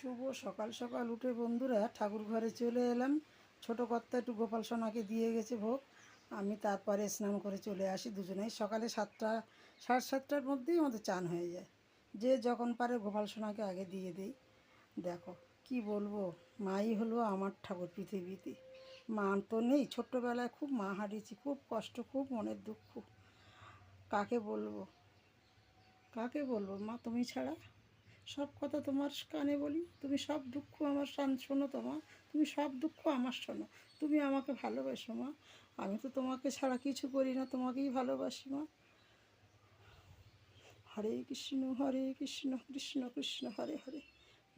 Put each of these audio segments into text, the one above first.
শুভ সকাল সকাল উঠে বন্ধুরা, ঠাকুর ঘরে চলে এলাম। ছোটো কর্তা একটু গোপাল সোনাকে দিয়ে গেছে ভোগ। আমি তারপরে স্নান করে চলে আসি দুজনেই। সকালে সাতটা, সাড়ে সাতটার মধ্যেই আমাদের চান হয়ে যায়। যে যখন পারে গোপাল সোনাকে আগে দিয়ে দেই। দেখো, কি বলব? মাই হলো আমার ঠাকুর পৃথিবীতে। মা তো নেই। ছোট্টবেলায় খুব মা হারিয়েছি। খুব কষ্ট, খুব মনের দুঃখ। কাকে বলব? কাকে বলব? মা তুমি ছাড়া? সব কথা তোমার কানে বলি? তুমি সব দুঃখ আমার শান- শোনো তোমা তুমি সব দুঃখ আমার শোনো। তুমি আমাকে ভালোবাসো মা। আমি তো তোমাকে ছাড়া কিছু করি না, তোমাকেই ভালোবাসি মা। হরে কৃষ্ণ হরে কৃষ্ণ কৃষ্ণ কৃষ্ণ, হরে হরে।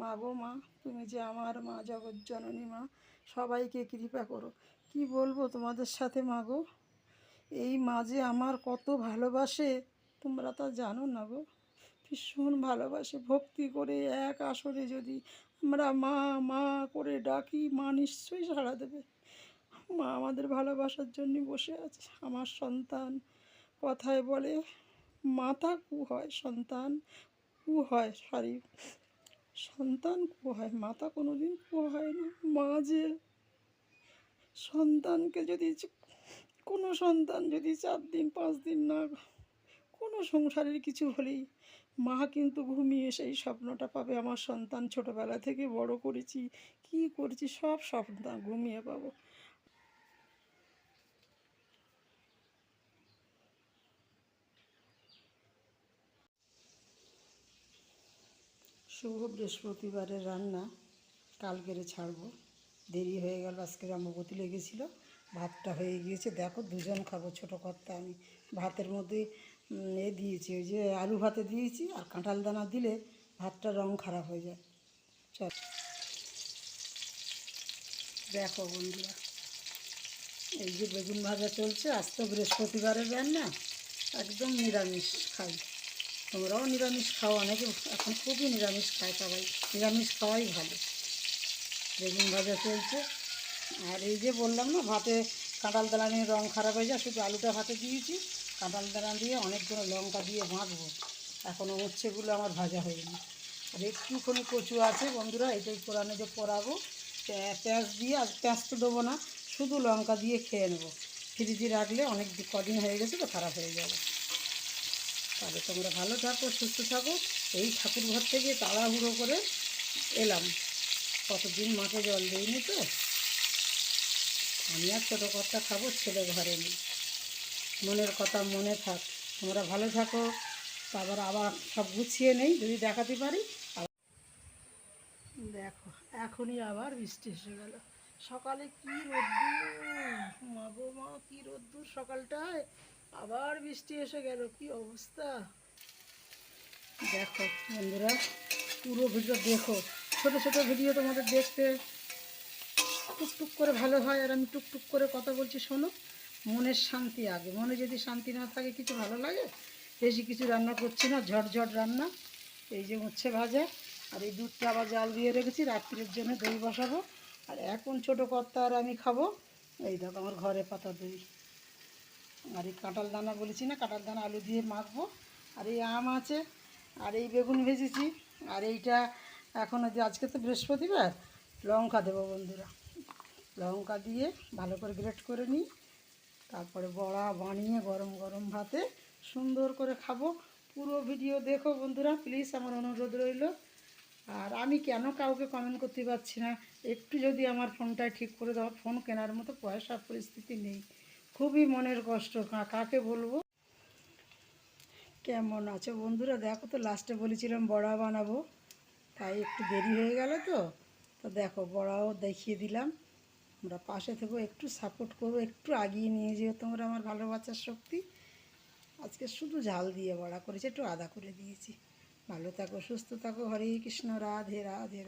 মা গো মা, তুমি যে আমার মা, জগৎ জননী মা, সবাইকে কৃপা করো। কি বলব তোমাদের সাথে মা গো? এই মা যে আমার কত ভালোবাসে, তোমরা তা জানো না গো। ভীষণ ভালোবাসে। ভক্তি করে এক আসরে যদি আমরা মা মা করে ডাকি, মা নিশ্চয়ই সাড়া দেবে। মা আমাদের ভালোবাসার জন্য বসে আছে। আমার সন্তান কথায় বলে, মাতা কু হয় সন্তান, কু হয়, সরি, সন্তান কু হয়, মাতা কোনো দিন কু হয় না, মা যে সন্তানকে যদি কোনো সন্তান যদি চার দিন, পাঁচ দিন না কোনো সংসারের কিছু হলেই মা কিন্তু ঘুমিয়ে সেই স্বপ্নটা পাবে। আমার সন্তান ছোটোবেলা থেকে বড় করেছি, কি করেছি সব স্বপ্ন ঘুমিয়ে পাবো। শুভ বৃহস্পতিবারের রান্না কালকেরে ছাড়বো। দেরি হয়ে গেল, আজকে রামবতী লেগেছিলো, ভাতটা হয়ে গিয়েছে। দেখো দুজন খাব, ছোটো কর্তা আমি। ভাতের মধ্যে এ দিয়েছি, ওই যে আলু ভাতে দিয়েছি আর কাঁঠাল দানা দিলে ভাতটা রং খারাপ হয়ে যায়। চল। দেখো বন্ধুরা, এই যে বেগুন ভাজা চলছে, আজ তো বৃহস্পতিবারের রান্না একদম নিরামিষ খাই। তোমরাও নিরামিষ খাও, অনেকে এখন খুবই নিরামিষ খায় সবাই, নিরামিষ খাওয়াই ভালো। বেগুন ভাজা চলছে, আর এই যে বললাম না, ভাতে কাঁঠাল দানা নিয়ে রঙ খারাপ হয়ে যায়, শুধু আলুটা ভাতে দিয়েছি। কাঁঠাল দানা দিয়ে অনেকগুলো লঙ্কা দিয়ে মাখবো এখনও উচ্ছেগুলো আমার ভাজা হয়নি। আর একটুখানি কচু আছে বন্ধুরা, এটাই কোরআনে যে পরাবো পেঁয়াজ দিয়ে, আর পেঁয়াজ তো দেবো না, শুধু লঙ্কা দিয়ে খেয়ে নেব। ফ্রিজে রাখলে অনেক কদিন হয়ে গেছে তো খারাপ হয়ে যাবে। তাহলে তোমরা ভালো থাকো, সুস্থ থাকো। এই ঠাকুর ঘর থেকে তাড়াহুড়ো করে এলাম। কতদিন মাকে জল দিইনি তো? আমি আর ছোটো কর্তা খাব ছেলে ঘরে নেই। মনের কথা মনে থাক। তোমরা ভালো থাকো। তারপর আবার সব গুছিয়ে নেই, যদি দেখাতে পারি। দেখো, এখনই আবার বৃষ্টি এসে গেল। সকালে কি রোদ্দুর? মা মা, কি রোদ্দুর সকালটায়? আবার বৃষ্টি এসে গেল, কি অবস্থা? দেখো বন্ধুরা, পুরো ভিডিও দেখো। ছোট ছোট ভিডিও তোমাদের দেখতে টুকটুক করে ভালো হয় আর আমি টুকটুক করে কথা বলছি, শোনো। মনের শান্তি আগে। মনে যদি শান্তি না থাকে, কিছু ভালো লাগে? বেশি কিছু রান্না করছি না, ঝটঝট রান্না। এই যে উচ্ছে ভাজা, আর এই দুধটা আবার জাল দিয়ে রেখেছি, রাত্রির জন্য দই বসাবো। আর এখন ছোটো কর্তা আর আমি খাব, এই দেখো আমার ঘরে পাতা দই। আর এই কাঁঠাল দানা বলেছি না, কাঁঠাল দানা আলু দিয়ে মাখবো। আর এই আম আছে, আর এই বেগুন ভেজেছি। আর এইটা এখন আজকে তো বৃহস্পতিবার, লঙ্কা দেবো বন্ধুরা। লঙ্কা দিয়ে ভালো করে গ্রেট করে নিই। তারপরে বড়া বানিয়ে গরম গরম ভাতে সুন্দর করে খাব। পুরো ভিডিও দেখো বন্ধুরা, প্লিজ আমার অনুরোধ রইল। আর আমি কেন কাউকে কমেন্ট করতে পারছি না? একটু যদি আমার ফোনটা ঠিক করে দাও ফোন কেনার মতো পয়সা পরিস্থিতি নেই। খুবই মনের কষ্ট কাকে বলব? কেমন আছো বন্ধুরা? দেখো তো লাস্টে বলেছিলাম বড়া বানাবো। তাই একটু দেরি হয়ে গেল তো। তো দেখো, বড়াও দেখিয়ে দিলাম। আমরা পাশে থেকো, একটু সাপোর্ট করব একটু আগিয়ে নিয়ে যেও তোমরা আমার ভালোবাসার শক্তি আজকে শুধু ঝাল দিয়ে বড়া করেছি, একটু আদা করে দিয়েছি ভালো থাকো, সুস্থ থাকো, হরে কৃষ্ণ রাধে রাধে।